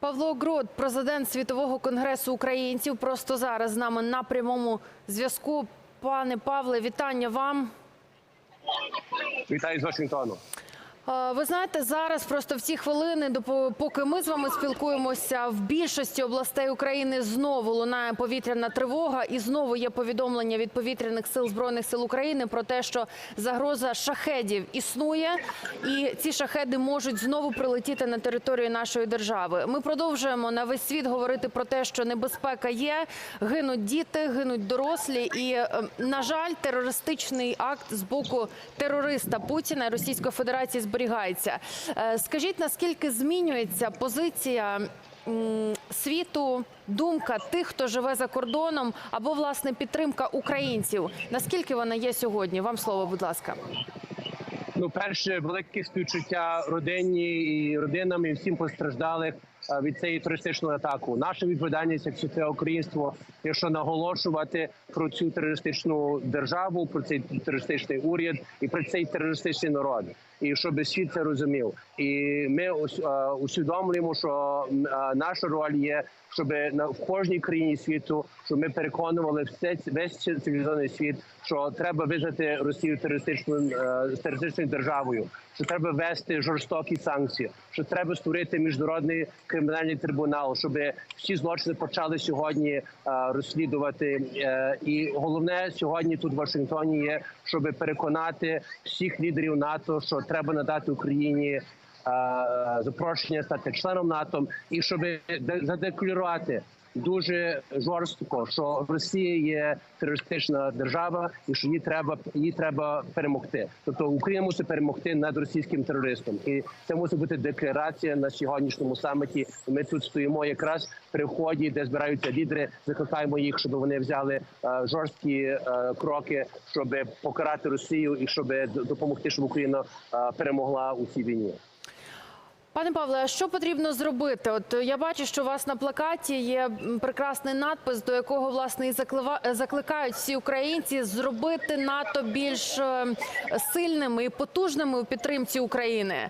Павло Грод, президент Світового конгресу українців, просто зараз з нами на прямому зв'язку. Пане Павле, вітання вам. Вітаю з Вашингтону. Е, Ви знаєте, зараз просто в ці хвилини, поки ми з вами спілкуємося, в більшості областей України знову лунає повітряна тривога, і знову є повідомлення від повітряних сил збройних сил України про те, що загроза шахедів існує, і ці шахеди можуть знову прилетіти на територію нашої держави. Ми продовжуємо на весь світ говорити про те, що небезпека є, гинуть діти, гинуть дорослі, і е, на жаль, терористичний акт з боку терориста Путіна і Російської Федерації зберігається. Е, Скажіть, наскільки змінюється позиція світу, думка тих, хто живе за кордоном, або власне підтримка українців? Наскільки вона є сьогодні? Вам слово, будь ласка. Ну, перше, велике співчуття родині і родинам і всім постраждалих е, від цієї терористичної атаки. Наша відповідальність як світове українство, якщо наголошувати про цю терористичну державу, про цей терористичний уряд і про цей терористичний народ. І щоб світ це розумів, і ми е, усвідомлюємо, що е, наша роль є, щоб на в кожній країні світу, щоб ми переконували все весь цивілізований світ, що треба визнати Росію терористичною е, терористичною державою, що треба ввести жорстокі санкції, що треба створити міжнародний кримінальний трибунал, щоб всі злочини почали сьогодні е, розслідувати. Е, І головне сьогодні тут в Вашингтоні є, щоб переконати всіх лідерів НАТО, що треба надати Україні е, запрошення стати членом НАТО, і щоб де- задекларувати дуже жорстко, що Росія є терористична держава, і що її треба її треба перемогти. Тобто Україна мусить перемогти над російським терористом, і це мусить бути декларація на сьогоднішньому саміті. Ми тут стоїмо якраз при вході, де збираються лідери. Закликаємо їх, щоб вони взяли е, жорсткі е, кроки, щоб покарати Росію і щоб допомогти, щоб Україна е, перемогла у цій війні. Пане Павле, а що потрібно зробити? От е, я бачу, що у вас на плакаті є прекрасний надпис, до якого власне і е, закликають всі українці зробити НАТО більш е, сильними і потужними у підтримці України.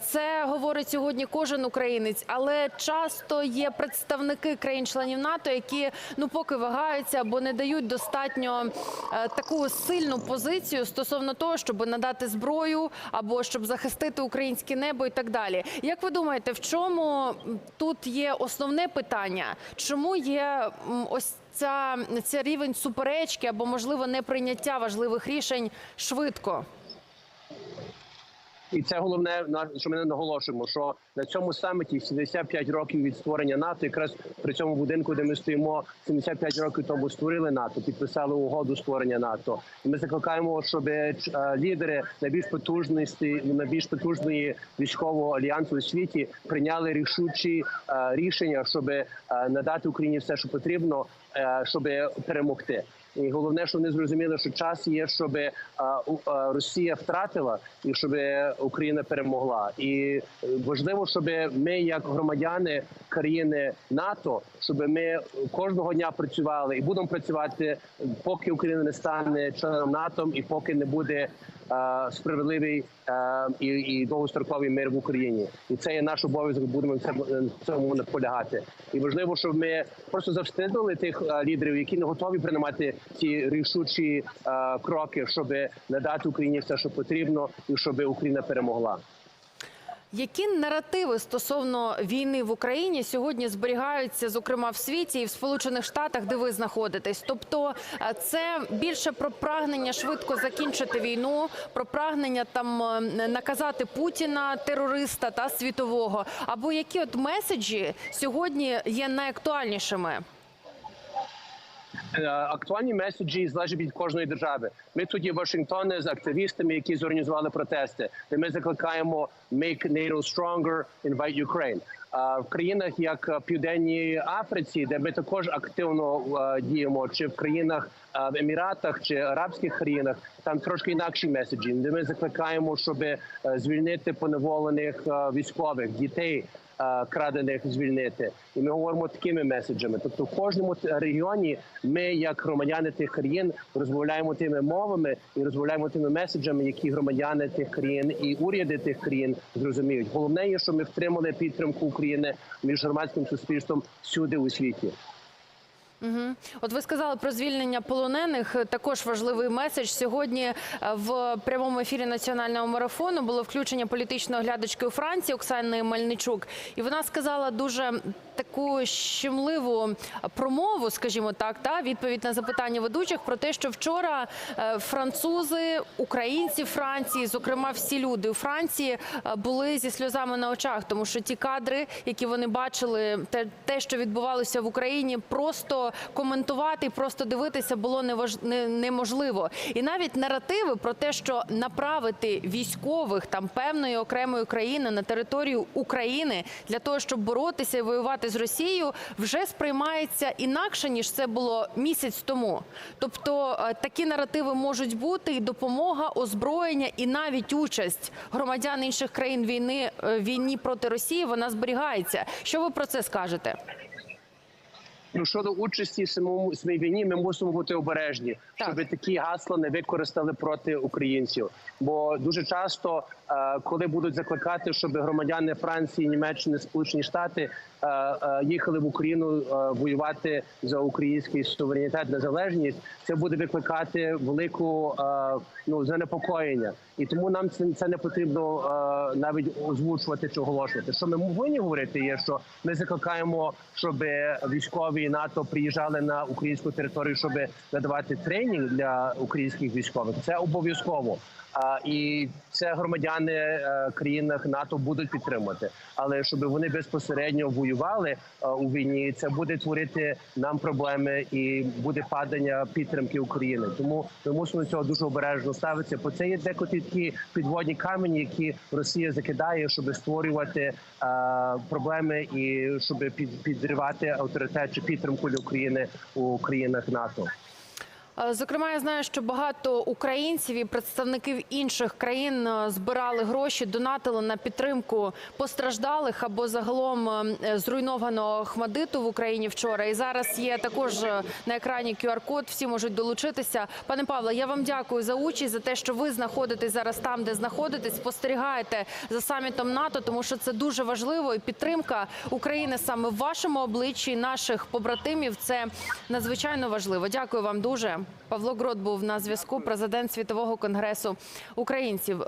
Це говорить сьогодні кожен українець, але часто є представники країн-членів НАТО, які ну поки вагаються або не дають достатньо таку сильну позицію стосовно того, щоб надати зброю або щоб захистити українське небо і так далі. Як ви думаєте, в чому тут є основне питання? Чому є ось ця, ця рівень суперечки або можливо неприйняття важливих рішень швидко? І це головне, що ми не наголошуємо, що на цьому саміті 75 років від створення НАТО, якраз при цьому будинку, де ми стоїмо, 75 років тому створили НАТО, підписали угоду створення НАТО. І ми закликаємо, щоб е, лідери найбільш потужності, найбільш потужної військового альянсу у світі прийняли рішучі е, рішення, щоб е, надати Україні все, що потрібно, е, щоб перемогти. І головне, що вони зрозуміли, що час є, щоб е, е, Росія втратила і щоб Україна перемогла. І е, важливо, щоб ми, як громадяни країни НАТО, щоб ми кожного дня працювали і будемо працювати, поки Україна не стане членом НАТО і поки не буде е, справедливий е, і, довгостроковий мир в Україні. І це є наш обов'язок. Будемо цьому наполягати. І важливо, щоб ми просто завстидили тих е, лідерів, які не готові приймати ці рішучі е, кроки, щоб надати Україні все, що потрібно, і щоб Україна перемогла. Які наративи стосовно війни в Україні сьогодні зберігаються, зокрема в світі і в Сполучених Штатах, де ви знаходитесь? Тобто е, це більше про прагнення швидко закінчити війну, про прагнення там наказати Путіна, терориста та світового. Або які от меседжі сьогодні є найактуальнішими? Е, актуальні меседжі залежать від кожної держави. Ми тут є Вашингтоні з активістами, які зорганізували протести, де ми закликаємо «Make NATO stronger, invite Ukraine». В країнах, як Південній Африці, де ми також активно е, діємо, чи в країнах е, в Еміратах чи арабських країнах, там трошки інакші меседжі, де ми закликаємо, щоб звільнити поневолених військових дітей. Е, крадених звільнити. І ми говоримо такими меседжами. Тобто, в кожному регіоні ми, як громадяни тих країн, розмовляємо тими мовами і розмовляємо тими меседжами, які громадяни тих країн і уряди тих країн зрозуміють. Головне є, що ми втримали підтримку України між громадським суспільством всюди у світі. Угу. От ви сказали про звільнення полонених. Також важливий меседж. Сьогодні е, в прямому ефірі національного марафону було включення політичної оглядачки у Франції Оксани Мельничук, і вона сказала дуже таку щемливу промову, скажімо так, та відповідь на запитання ведучих про те, що вчора е, французи, українці Франції, зокрема всі люди у Франції, е, були зі сльозами на очах, тому що ті кадри, які вони бачили, те, що відбувалося в Україні, просто коментувати, просто дивитися було неможливо. І навіть наративи про те, що направити військових там певної окремої країни на територію України для того, щоб боротися і воювати з Росією, вже сприймається інакше ніж це було місяць тому. Тобто е, такі наративи можуть бути і допомога, озброєння, і навіть участь громадян інших країн війни е, війні проти Росії вона зберігається. Що ви про це скажете? Ну щодо участі в самому самій війні, ми мусимо бути обережні, Так. щоб такі гасла не використали проти українців. Бо дуже часто, е, коли будуть закликати, щоб громадяни Франції, Німеччини, Сполучені Штати е, е, їхали в Україну воювати за український суверенітет, незалежність, це буде викликати велику ну занепокоєння. І тому нам це, це не потрібно навіть озвучувати чи оголошувати. Що ми повинні говорити, є що ми закликаємо, щоб військові НАТО приїжджали на українську територію, щоб надавати тренінг для українських військових. Це обов'язково. І це громадяни е, країнах НАТО будуть підтримувати. Але щоб вони безпосередньо воювали е, у війні, це буде творити нам проблеми і буде падання підтримки України. Тому ми мусимо цього дуже обережно ставитися. Бо це є декотрі такі підводні камені, які Росія закидає, щоб створювати е, проблеми і щоб під, підривати авторитет чи підтримку для України у країнах НАТО. Е, Зокрема, я знаю, що багато українців і представників інших країн е, збирали гроші, донатили на підтримку постраждалих або загалом е, зруйнованого Хмадиту в Україні вчора. І зараз є також на екрані QR-код. Всі можуть долучитися. Пане Павле, я вам дякую за участь, за те, що ви знаходитесь зараз там, де знаходитесь, спостерігаєте за самітом НАТО, тому що це дуже важливо. І підтримка України саме в вашому обличчі, наших побратимів. Це надзвичайно важливо. Дякую вам дуже. Павло Грот був на зв'язку. Президент світового конгресу українців.